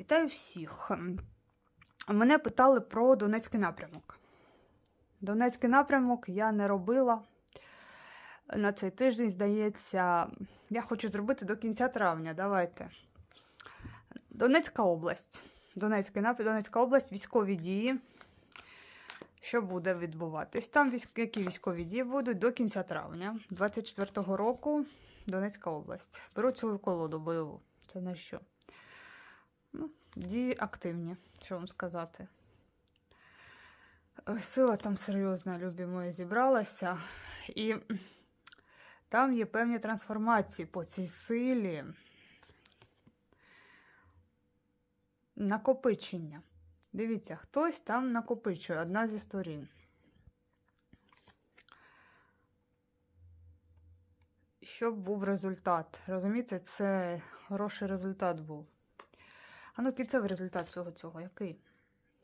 Вітаю всіх. Мене питали про Донецький напрямок. Донецький напрямок я не робила. На цей тиждень, здається, я хочу зробити до кінця травня. Давайте. Донецька область. Донецький напрямок, Донецька область, військові дії. Що буде відбуватись? Там військ... які військові дії будуть до кінця травня 24-го року Донецька область. Беру цю колоду бойову. Це на що? Ну, дії активні, що вам сказати. Е, Сила там серйозна, любі мої, зібралася. І там є певні трансформації по цій силі. Накопичення. Дивіться, хтось там накопичує одна зі сторін. Щоб був результат. Розумієте, це хороший результат був. А ну, кінцевий результат всього цього, який?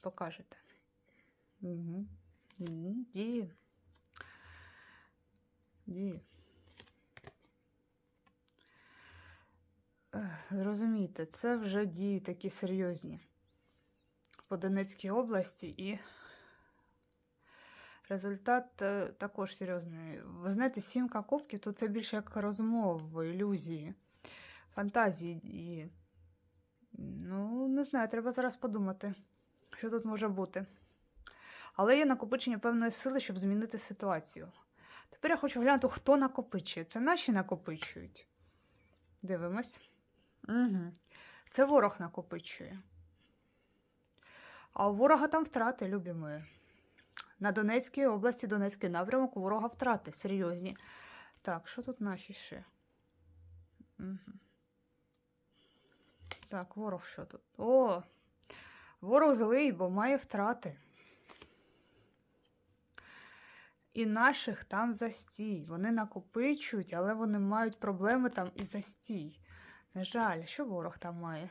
Покажете. Угу. Дії. Дії. Ех, Зрозумійте, це вже дії такі серйозні по Донецькій області і результат е, також серйозний. Ви знаєте, сімка кубків, то це більше як розмови, ілюзії, фантазії і. Не знаю, треба зараз подумати, що тут може бути. Але є накопичення певної сили, щоб змінити ситуацію. Тепер я хочу глянути, хто накопичує. Це наші накопичують. Дивимось. Угу. Це ворог накопичує. А у ворога там втрати, любі мої. На Донецькій області, Донецький напрямок, у ворога втрати серйозні. Так, що тут наші ще? Угу. Так, ворог що тут? О! Ворог злий, бо має втрати. І наших там застій. Вони накопичують, але вони мають проблеми там і застій. На жаль, що ворог там має?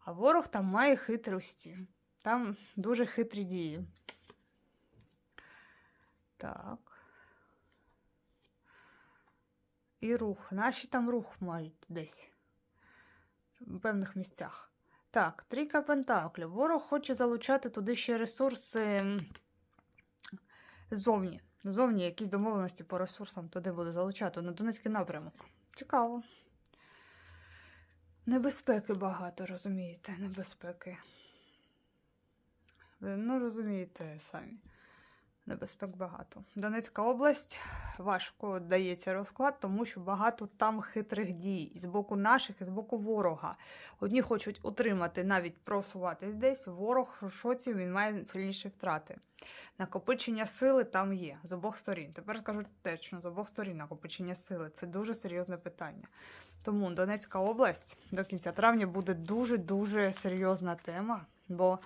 А ворог там має хитрості. Там дуже хитрі дії. Так. І рух. Наші там рух мають десь в певних місцях. Так, трійка пентаклів. Ворог хоче залучати туди ще ресурси м, ззовні. Ззовні якісь домовленості по ресурсам туди буде залучати на Донецький напрямок. Цікаво. Небезпеки багато, розумієте, небезпеки. Ну, розумієте самі. Небезпек багато. Донецька область важко дається розклад, тому що багато там хитрих дій з боку наших, і з боку ворога. Одні хочуть утримати, навіть просуватись десь. Ворог в шоці, він має сильніші втрати. Накопичення сили там є з обох сторін. Тепер скажу точно, з обох сторін накопичення сили. Це дуже серйозне питання. Тому Донецька область до кінця травня буде дуже-дуже серйозна тема, бо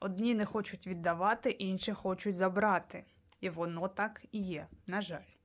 одні не хочуть віддавати, інші хочуть забрати. І воно так і є, на жаль.